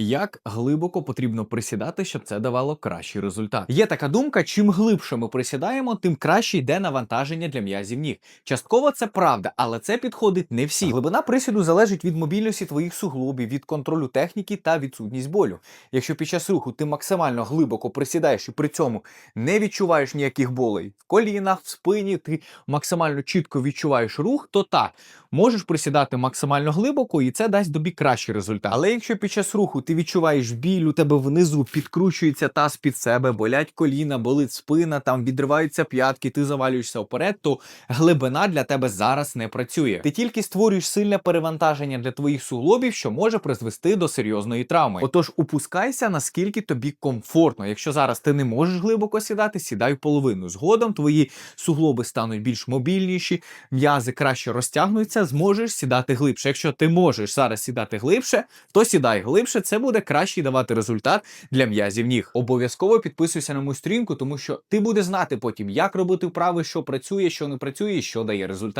Як глибоко потрібно присідати, щоб це давало кращий результат? Є така думка: чим глибше ми присідаємо, тим краще йде навантаження для м'язів ніг. Частково це правда, але це підходить не всі. Глибина присіду залежить від мобільності твоїх суглобів, від контролю техніки та відсутність болю. Якщо під час руху ти максимально глибоко присідаєш і при цьому не відчуваєш ніяких болей в колінах, в спині, ти максимально чітко відчуваєш рух, то так можеш присідати максимально глибоко, і це дасть тобі кращий результат. Але якщо під час руху ти відчуваєш біль, у тебе внизу підкручується таз під себе, болять коліна, болить спина, там відриваються п'ятки, ти завалюєшся вперед, то глибина для тебе зараз не працює. Ти тільки створюєш сильне перевантаження для твоїх суглобів, що може призвести до серйозної травми. Отож, упускайся наскільки тобі комфортно. Якщо зараз ти не можеш глибоко сідати, сідай половину. Згодом твої суглоби стануть більш мобільніші, м'язи краще розтягнуться, зможеш сідати глибше. Якщо ти можеш зараз сідати глибше, то сідай глибше. Це буде краще давати результат для м'язів ніг. Обов'язково підписуйся на мою стрімку, тому що ти будеш знати потім, як робити вправи, що працює, що не працює, і що дає результат.